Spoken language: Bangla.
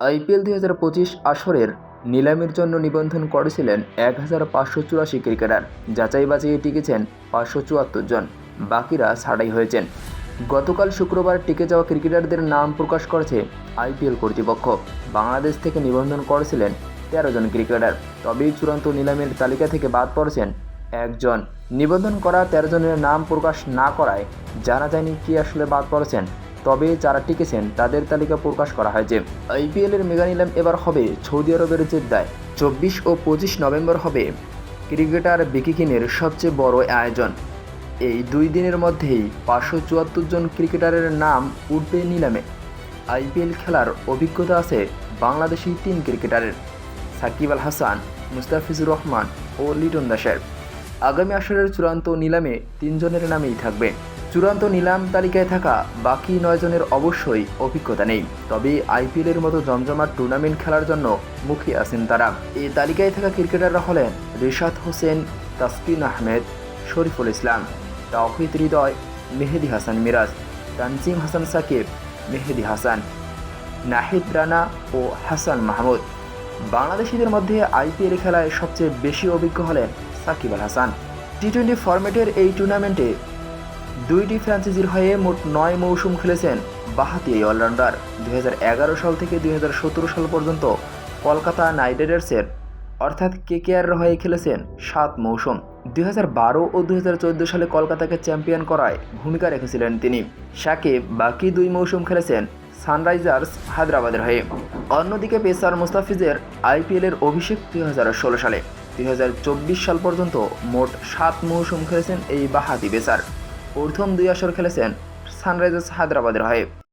আইপিএল দুই হাজার পঁচিশ আসরের নিলামের জন্য নিবন্ধন করেছিলেন এক হাজার পাঁচশো চুরাশি ক্রিকেটার। যাচাই বাছাইয়ে টিকেছেন পাঁচশো চুয়াত্তর জন। বাকিরা ছাড়াই হয়েছেন। গতকাল শুক্রবার টিকে যাওয়া ক্রিকেটারদের নাম প্রকাশ করেছে আইপিএল কর্তৃপক্ষ। বাংলাদেশ থেকে নিবন্ধন করেছিলেন তেরো জন ক্রিকেটার। তবেই চূড়ান্ত নিলামের তালিকা থেকে বাদ পড়েছেন একজন নিবন্ধন করা তেরো জনের নাম প্রকাশ না করায় জানা যায়নি কি আসলে বাদ পড়েছেন তবে যারা টিকেছেন, তাদের তালিকা প্রকাশ করা হয় হয়েছে আইপিএলের মেগা নিলাম এবার হবে সৌদি আরবের জেদ্দায়। চব্বিশ ও পঁচিশ নভেম্বর হবে ক্রিকেটার বিকিকিনের সবচেয়ে বড় আয়োজন। এই দুই দিনের মধ্যেই পাঁচশো চুয়াত্তর জন ক্রিকেটারের নাম উঠবে নিলামে। আইপিএল খেলার অভিজ্ঞতা আছে বাংলাদেশি তিন ক্রিকেটারের, সাকিব আল হাসান, মুস্তাফিজুর রহমান ও লিটন দাসের আগামী আসরের চূড়ান্ত নিলামে তিনজনের নামেই থাকবে। চূড়ান্ত নিলাম তালিকায় থাকা বাকি নয় জনের অবশ্যই অভিজ্ঞতা নেই। তবে আইপিএলের মতো জমজমাট টুর্নামেন্ট খেলার জন্য মুখে আছেন তারা। এই তালিকায় থাকা ক্রিকেটাররা হলেন রিশাদ হোসেন, তাসকিন আহমেদ, শরীফুল ইসলাম তাওহিদ হৃদয়, মেহেদি হাসান মিরাজ, তানজিম হাসান সাকিব, মেহেদি হাসান, নাহিদ রানা ও হাসান মাহমুদ। বাংলাদেশিদের মধ্যে আইপিএল খেলায় সবচেয়ে বেশি অভিজ্ঞ হলেন সাকিব আল হাসান। টি টোয়েন্টি ফরম্যাটের এই টুর্নামেন্টে দুইটি ফ্র্যাঞ্চাইজির হয়ে মোট নয় মৌসুম খেলেছেন বাহাতি এই অলরাউন্ডার। দুই হাজার এগারো সাল থেকে দুই হাজার সতেরো সাল পর্যন্ত কলকাতা নাইট রাইডার্সের অর্থাৎ কেকেআর হয়ে খেলেছেন সাত মৌসুম। দুই হাজার বারো ও দুই হাজার চোদ্দ সালে কলকাতাকে চ্যাম্পিয়ন করায় ভূমিকা রেখেছিলেন তিনি। সাকিব বাকি দুই মৌসুম খেলেছেন সানরাইজার্স হায়দ্রাবাদের হয়ে। অন্যদিকে পেসার মুস্তাফিজের আইপিএলের অভিষেক দুই হাজার ষোলো সালে। দুই হাজার চব্বিশ সাল পর্যন্ত মোট সাত মৌসুম খেলেছেন এই বাহাতি পেসার। প্রথম দুই আসর খেলেছেন সানরাইজার্স হায়দ্রাবাদের হয়ে।